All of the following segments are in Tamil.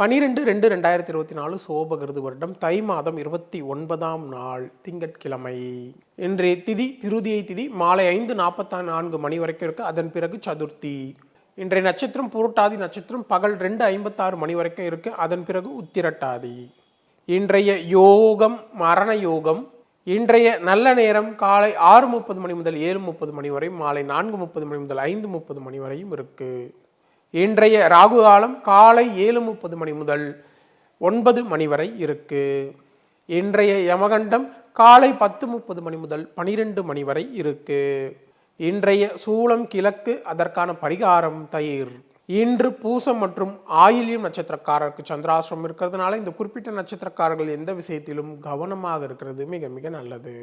பனிரெண்டு ரெண்டு ரெண்டாயிரத்தி இருபத்தி நாலு சோபகிருது வருடம் தை மாதம் இருபத்தி ஒன்பதாம் நாள் திங்கட்கிழமை. இன்றைய திதி திருதியை திதி மாலை ஐந்து நாற்பத்தி நான்கு மணி வரைக்கும் இருக்கு. அதன் பிறகு சதுர்த்தி. இன்றைய நட்சத்திரம் புரட்டாதி நட்சத்திரம் பகல் ரெண்டு ஐம்பத்தாறு மணி வரைக்கும் இருக்கு. அதன் பிறகு உத்திரட்டாதி. இன்றைய யோகம் மரண யோகம். இன்றைய நல்ல நேரம் காலை ஆறு முப்பது மணி முதல் ஏழு முப்பது மணி வரை மாலை நான்கு முப்பது மணி முதல் ஐந்து முப்பது மணி வரையும் இருக்குது இன்றைய ராகு காலம் காலை ஏழு முப்பது மணி முதல் ஒன்பது மணி வரை இருக்கு. இன்றைய யமகண்டம் காலை பத்து முப்பது மணி முதல் பனிரெண்டு மணி வரை இருக்கு. இன்றைய சூளம் கிழக்கு அதற்கான பரிகாரம் தயிர். இன்று பூசம் மற்றும் ஆயில்யம் நட்சத்திரக்காரருக்கு சந்திராசிரம் இருக்கிறதுனால இந்த குறிப்பிட்ட நட்சத்திரக்காரர்கள் எந்த விஷயத்திலும் கவனமாக இருக்கிறது மிக மிக நல்லது.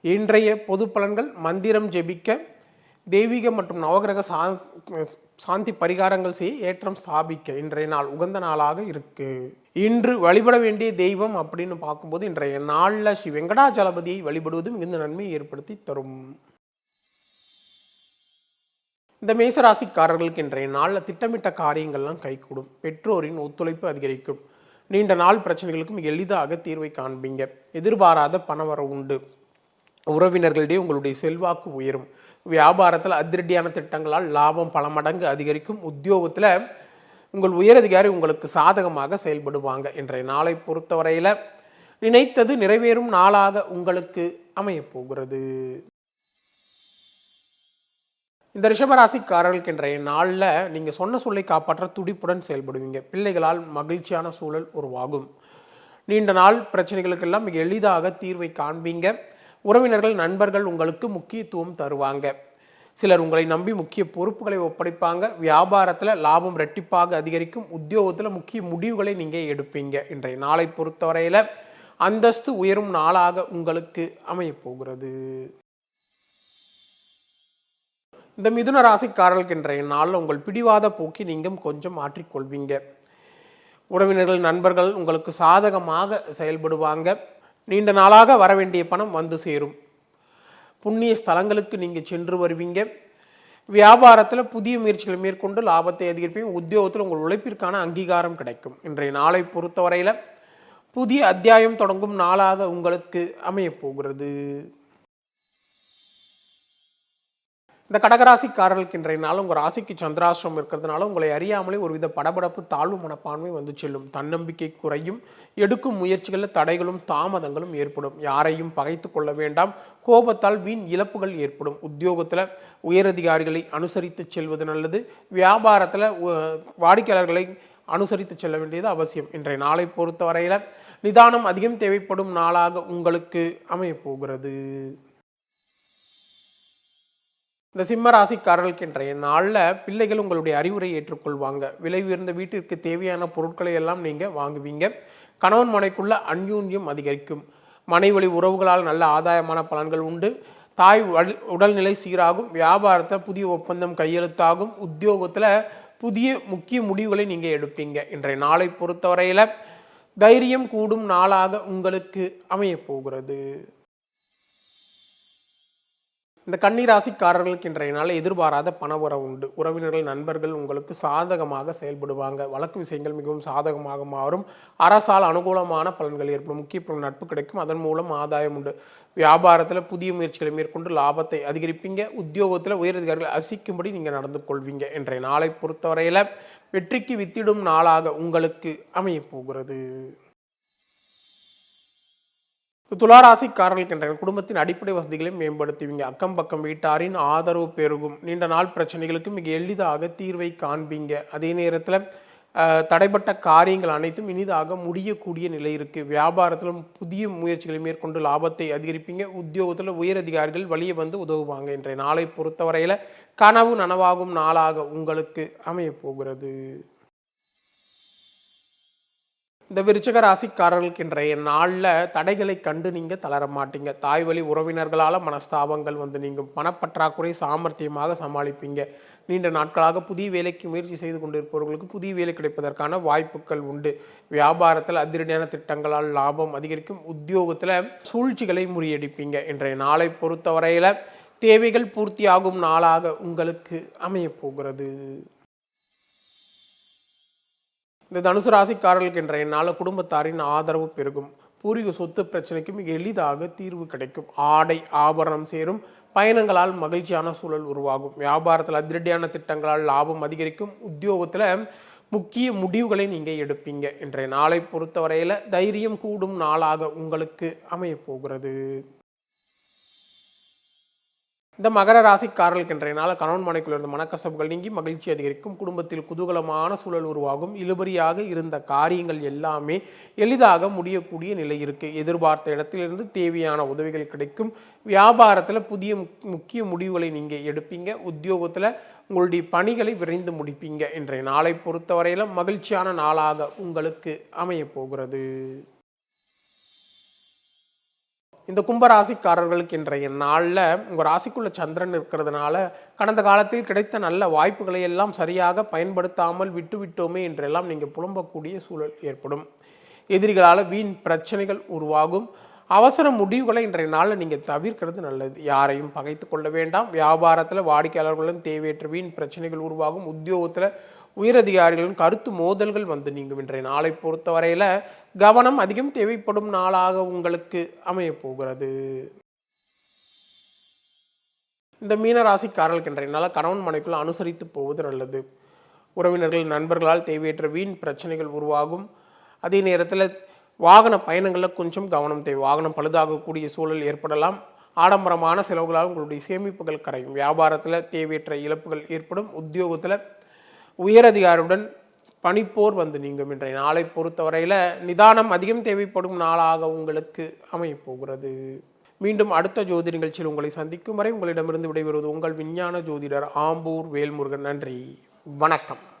இன்றைய பொது பலன்கள் மந்திரம் ஜெபிக்க தெய்வீக மற்றும் நவகிரக சா சாந்தி பரிகாரங்கள் செய்ய ஏற்றம் ஸ்தாபிக்க. இன்றைய நாள் உகந்த நாளாக இருக்கு. இன்று வழிபட வேண்டிய தெய்வம் அப்படின்னு பார்க்கும்போது இன்றைய நாளில் ஸ்ரீ வெங்கடாஜலபதியை வழிபடுவது மிகுந்த நன்மையை ஏற்படுத்தி தரும். இந்த மேசராசிக்காரர்களுக்கு இன்றைய நாளில் திட்டமிட்ட காரியங்கள்லாம் கைகூடும். பெற்றோரின் ஒத்துழைப்பு அதிகரிக்கும். நீண்ட நாள் பிரச்சனைகளுக்கும் எளிதாக தீர்வை காண்பீங்க. எதிர்பாராத பணவர உண்டு. உறவினர்களிடையே உங்களுடைய செல்வாக்கு உயரும். வியாபாரத்தில் அதிரடியான திட்டங்களால் லாபம் பல மடங்கு அதிகரிக்கும். உத்தியோகத்தில் உங்கள் உயரதிகாரி உங்களுக்கு சாதகமாக செயல்படுவாங்க. இன்றைய நாளை பொறுத்தவரையில் நினைத்தது நிறைவேறும் நாளாக உங்களுக்கு அமையப் போகிறது இந்த ரிஷபராசிக்காரர்களுக்கு இன்றைய நாளில் நீங்கள் சொன்ன சொல்லை காப்பாற்ற துடிப்புடன் செயல்படுவீங்க. பிள்ளைகளால் மகிழ்ச்சியான சூழல் உருவாகும். நீண்ட நாள் பிரச்சனைகளுக்கெல்லாம் மிக எளிதாக தீர்வை காண்பீங்க. உறவினர்கள் நண்பர்கள் உங்களுக்கு முக்கியத்துவம் தருவாங்க. சிலர் உங்களை நம்பி முக்கிய பொறுப்புகளை ஒப்படைப்பாங்க. வியாபாரத்தில் லாபம் ரெட்டிப்பாக அதிகரிக்கும். உத்தியோகத்தில் முக்கிய முடிவுகளை நீங்கள் எடுப்பீங்க. இன்றைய நாளை பொறுத்தவரையில் அந்தஸ்து உயரும் நாளாக உங்களுக்கு அமையப்போகிறது. இந்த மிதுன ராசிக்காரர்களுக்கு இன்றைய நாளில் உங்கள் பிடிவாத போக்கி நீங்கள் கொஞ்சம் மாற்றிக்கொள்வீங்க. உறவினர்கள் நண்பர்கள் உங்களுக்கு சாதகமாக செயல்படுவாங்க. நீண்ட நாளாக வர வேண்டிய பணம் வந்து சேரும். புண்ணிய ஸ்தலங்களுக்கு நீங்கள் சென்று வருவீங்க. வியாபாரத்தில் புதிய முயற்சிகளை மேற்கொண்டு லாபத்தை அதிகரிப்பீங்க. உத்தியோகத்தில் உங்கள் உழைப்பிற்கான அங்கீகாரம் கிடைக்கும். இன்றைய நாளை பொறுத்தவரையில் புதிய அத்தியாயம் தொடங்கும் நாளாக உங்களுக்கு அமையப் இந்த கடகராசிக்காரர்களுக்கு இன்றைய நாள் உங்கள் ராசிக்கு சந்திராசிரமம் இருக்கிறதுனால உங்களை அறியாமலே ஒருவித படபடப்பு தாழ்வு மனப்பான்மை வந்து செல்லும். தன்னம்பிக்கை குறையும். எடுக்கும் முயற்சிகளில் தடைகளும் தாமதங்களும் ஏற்படும். யாரையும் பகைத்து கொள்ள வேண்டாம். கோபத்தால் வீண் இழப்புகள் ஏற்படும். உத்தியோகத்தில் உயரதிகாரிகளை அனுசரித்து செல்வது நல்லது. வியாபாரத்தில் வாடிக்கையாளர்களை அனுசரித்து செல்ல வேண்டியது அவசியம். இன்றைய நாளை பொறுத்தவரையில் நிதானம் அதிகம் தேவைப்படும் நாளாக உங்களுக்கு அமையப்போகிறது இந்த சிம்ம ராசிக்காரர்களுக்கு இன்றைய நாளில் பிள்ளைகள் உங்களுடைய அறிவுரை ஏற்றுக்கொள்வாங்க. விலை உயர்ந்த வீட்டிற்கு தேவையான பொருட்களை எல்லாம் நீங்கள் வாங்குவீங்க. கணவன் மனைக்குள்ள அந்யூன்யம் அதிகரிக்கும். மனைவழி உறவுகளால் நல்ல ஆதாயமான பலன்கள் உண்டு. தாய் உடல்நிலை சீராகும். வியாபாரத்தில் புதிய ஒப்பந்தம் கையெழுத்தாகும். உத்தியோகத்தில் புதிய முக்கிய முடிவுகளை நீங்கள் எடுப்பீங்க. இன்றைய நாளை பொறுத்தவரையில் தைரியம் கூடும் நாளாக உங்களுக்கு அமையப் போகிறது இந்த கன்னிராசிக்காரர்களுக்கு இன்றைய நாள் எதிர்பாராத பண உறவு உண்டு. உறவினர்கள் நண்பர்கள் உங்களுக்கு சாதகமாக செயல்படுவாங்க. வழக்கு விஷயங்கள் மிகவும் சாதகமாக மாறும். அரசால் அனுகூலமான பலன்கள் ஏற்படும். முக்கிய நட்பு கிடைக்கும். அதன் மூலம் ஆதாயம் உண்டு. வியாபாரத்தில் புதிய முயற்சிகளை மேற்கொண்டு லாபத்தை அதிகரிப்பீங்க. உத்தியோகத்தில் உயரதிகாரிகள் அசிக்கும்படி நீங்கள் நடந்து கொள்வீங்க இன்றைய நாளை பொறுத்தவரையில் வெற்றிக்கு வித்திடும் நாளாக உங்களுக்கு அமையப் போகிறது. துளாராசிக்காரர்களுக்கு என்ற குடும்பத்தின் அடிப்படை வசதிகளை மேம்படுத்துவீங்க. அக்கம் பக்கம் வீட்டாரின் ஆதரவு பெருகும். நீண்ட நாள் பிரச்சனைகளுக்கு மிக எளிதாக தீர்வை காண்பீங்க. அதே நேரத்தில் தடைப்பட்ட காரியங்கள் அனைத்தும் இனிதாக முடியக்கூடிய நிலை இருக்கு. வியாபாரத்திலும் புதிய முயற்சிகளை மேற்கொண்டு லாபத்தை அதிகரிப்பீங்க. உத்தியோகத்தில் உயர் அதிகாரிகள் வழியே வந்து உதவுவாங்க. இன்றைய நாளை பொறுத்தவரையில கனவு நனவாகும் நாளாக உங்களுக்கு அமைய போகிறது இந்த விருச்சக ராசிக்காரர்களுக்கு இன்றைய நாளில் தடைகளை கண்டு நீங்கள் தளர மாட்டீங்க. தாய் வழி உறவினர்களால் மனஸ்தாபங்கள் வந்து நீங்கள் பணப்பற்றாக்குறை சாமர்த்தியமாக சமாளிப்பீங்க. நீண்ட நாட்களாக புதிய வேலைக்கு முயற்சி செய்து கொண்டிருப்பவர்களுக்கு புதிய வேலை கிடைப்பதற்கான வாய்ப்புகள் உண்டு. வியாபாரத்தில் அதிரடியான திட்டங்களால் லாபம் அதிகரிக்கும். உத்தியோகத்தில் சூழ்ச்சிகளை முறியடிப்பீங்க. இன்றைய நாளை பொறுத்தவரையில் தேவைகள் பூர்த்தியாகும் நாளாக உங்களுக்கு அமையப் போகிறது. இந்த தனுசு ராசிக்காரர்களுக்கு இன்றைய நாள குடும்பத்தாரின் ஆதரவு பெருகும். பூர்வீக சொத்து பிரச்சனைக்கு மிக எளிதாக தீர்வு கிடைக்கும். ஆடை ஆபரணம் சேரும். பயணங்களால் மகிழ்ச்சியான சூழல் உருவாகும். வியாபாரத்தில் அதிரடியான திட்டங்களால் லாபம் அதிகரிக்கும். உத்தியோகத்தில் முக்கிய முடிவுகளை நீங்கள் எடுப்பீங்க இன்றைய நாளை பொறுத்தவரையில் தைரியம் கூடும் நாளாக உங்களுக்கு அமையப் போகிறது இந்த மகர ராசிக்காரர்களுக்கு இன்றைய நாள் கணவன் மனைக்குள் இருந்த மனக்கசப்புகள் நீங்கி மகிழ்ச்சி அதிகரிக்கும். குடும்பத்தில் குதூகலமான சூழல் உருவாகும். இழுபறியாக இருந்த காரியங்கள் எல்லாமே எளிதாக முடியக்கூடிய நிலை இருக்கு. எதிர்பார்த்த இடத்திலிருந்து தேவையான உதவிகள் கிடைக்கும். வியாபாரத்தில் புதிய முக்- முக்கிய முடிவுகளை நீங்கள் எடுப்பீங்க. உத்தியோகத்தில் உங்களுடைய பணிகளை விரைந்து முடிப்பீங்க. இன்றைய நாளை பொறுத்தவரையில மகிழ்ச்சியான நாளாக உங்களுக்கு அமையப் போகிறது. இந்த கும்பராசிக்காரர்களுக்கு இன்றைய நாளில் உங்கள் ராசிக்குள்ள சந்திரன் இருக்கிறதுனால கடந்த காலத்தில் கிடைத்த நல்ல வாய்ப்புகளை எல்லாம் சரியாக பயன்படுத்தாமல் விட்டு விட்டோமே என்றெல்லாம் நீங்கள் புலம்பக்கூடிய சூழல் ஏற்படும். எதிரிகளால் வீண் பிரச்சனைகள் உருவாகும். அவசர முடிவுகளை இன்றைய நாளில் நீங்கள் தவிர்க்கிறது நல்லது. யாரையும் பகைத்து கொள்ள வேண்டாம். வியாபாரத்தில் வாடிக்கையாளர்களுடன் தேவையற்ற வீண் பிரச்சனைகள் உருவாகும். உத்தியோகத்தில் உயரதிகாரிகளின் கருத்து மோதல்கள் வந்து நீங்கும். இன்றைய நாளை பொறுத்தவரையில் கவனம் அதிகம் தேவைப்படும் நாளாக உங்களுக்கு அமையப் போகிறது. இந்த மீன ராசிக்காரர்களுக்கு இன்றைய கணவன் மனைக்குள் அனுசரித்து போவது நல்லது. உறவினர்கள் நண்பர்களால் தேவையற்ற வீண் பிரச்சனைகள் உருவாகும். அதே நேரத்தில் வாகன பயணங்களில் கொஞ்சம் கவனம் தேவை. வாகனம் பழுதாகக்கூடிய சூழல் ஏற்படலாம். ஆடம்பரமான செலவுகளால் உங்களுடைய சேமிப்புகள் கரையும். வியாபாரத்தில் தேவையற்ற இழப்புகள் ஏற்படும். உத்தியோகத்தில் உயரதிகாரியுடன் பனிப்போர் வந்து நீங்கும். இன்றைய நாளை பொறுத்தவரையில் நிதானம் அதிகம் தேவைப்படும் நாளாக உங்களுக்கு அமையப்போகிறது மீண்டும் அடுத்த ஜோதி நிகழ்ச்சியில் உங்களை சந்திக்கும் வரை உங்களிடமிருந்து விடைபெறுவது உங்கள் விஞ்ஞான ஜோதிடர் ஆம்பூர் வேல்முருகன். நன்றி. வணக்கம்.